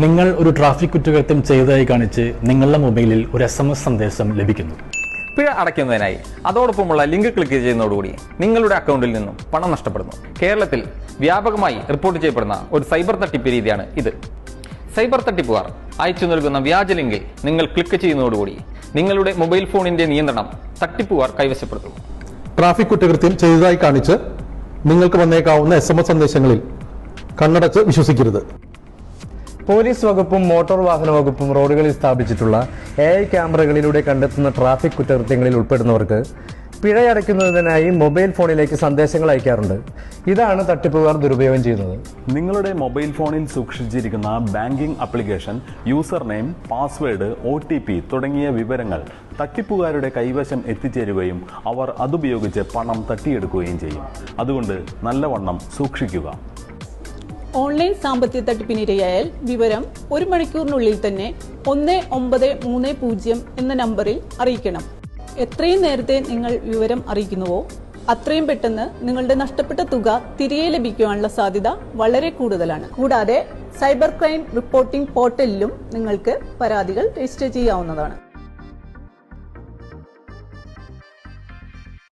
നിങ്ങൾ ഒരു ട്രാഫിക് കുറ്റകൃത്യം ചെയ്തതായി കാണിച്ച് നിങ്ങളുടെ മൊബൈലിൽ ഒരു എസ് എം എസ് സന്ദേശം ലഭിക്കുന്നു. പിഴ അടയ്ക്കുന്നതിനായി അതോടൊപ്പമുള്ള ലിങ്ക് ക്ലിക്ക് ചെയ്യുന്നതോടുകൂടി നിങ്ങളുടെ അക്കൗണ്ടിൽ നിന്നും പണം നഷ്ടപ്പെടുന്നു. കേരളത്തിൽ വ്യാപകമായി റിപ്പോർട്ട് ചെയ്യപ്പെടുന്ന ഒരു സൈബർ തട്ടിപ്പ് രീതിയാണ് ഇത്. സൈബർ തട്ടിപ്പുകാർ അയച്ചു നൽകുന്ന വ്യാജ ലിങ്കിൽ നിങ്ങൾ ക്ലിക്ക് ചെയ്യുന്നതോടുകൂടി നിങ്ങളുടെ മൊബൈൽ ഫോണിന്റെ നിയന്ത്രണം തട്ടിപ്പുകാർ കൈവശപ്പെടുത്തുന്നു. ട്രാഫിക് കുറ്റകൃത്യം ചെയ്തതായി കാണിച്ച് നിങ്ങൾക്ക് വന്നേക്കാവുന്ന എസ് എം എസ് സന്ദേശങ്ങളിൽ കണ്ണടച്ച് വിശ്വസിക്കരുത്. പോലീസ് വകുപ്പും മോട്ടോർ വാഹന വകുപ്പും റോഡുകളിൽ സ്ഥാപിച്ചിട്ടുള്ള എ ഐ ക്യാമറകളിലൂടെ കണ്ടെത്തുന്ന ട്രാഫിക് കുറ്റകൃത്യങ്ങളിൽ ഉൾപ്പെടുന്നവർക്ക് പിഴയടയ്ക്കുന്നതിനായി മൊബൈൽ ഫോണിലേക്ക് സന്ദേശങ്ങൾ അയക്കാറുണ്ട്. ഇതാണ് തട്ടിപ്പുകാർ ദുരുപയോഗം ചെയ്യുന്നത്. നിങ്ങളുടെ മൊബൈൽ ഫോണിൽ സൂക്ഷിച്ചിരിക്കുന്ന banking application user name password O തുടങ്ങിയ വിവരങ്ങൾ തട്ടിപ്പുകാരുടെ കൈവശം എത്തിച്ചേരുകയും അവർ അതുപയോഗിച്ച് പണം തട്ടിയെടുക്കുകയും ചെയ്യും. അതുകൊണ്ട് നല്ലവണ്ണം സൂക്ഷിക്കുക. ഓൺലൈൻ സാമ്പത്തിക തട്ടിപ്പിനിരയായാൽ വിവരം ഒരു മണിക്കൂറിനുള്ളിൽ തന്നെ ഒന്ന് ഒമ്പത് മൂന്ന് പൂജ്യം എന്ന നമ്പറിൽ അറിയിക്കണം. എത്രയും നേരത്തെ നിങ്ങൾ വിവരം അറിയിക്കുന്നുവോ അത്രയും പെട്ടെന്ന് നിങ്ങളുടെ നഷ്ടപ്പെട്ട തുക തിരികെ ലഭിക്കുവാനുള്ള സാധ്യത വളരെ കൂടുതലാണ്. കൂടാതെ സൈബർ ക്രൈം റിപ്പോർട്ടിംഗ് പോർട്ടലിലും നിങ്ങൾക്ക് പരാതികൾ രജിസ്റ്റർ ചെയ്യാവുന്നതാണ്.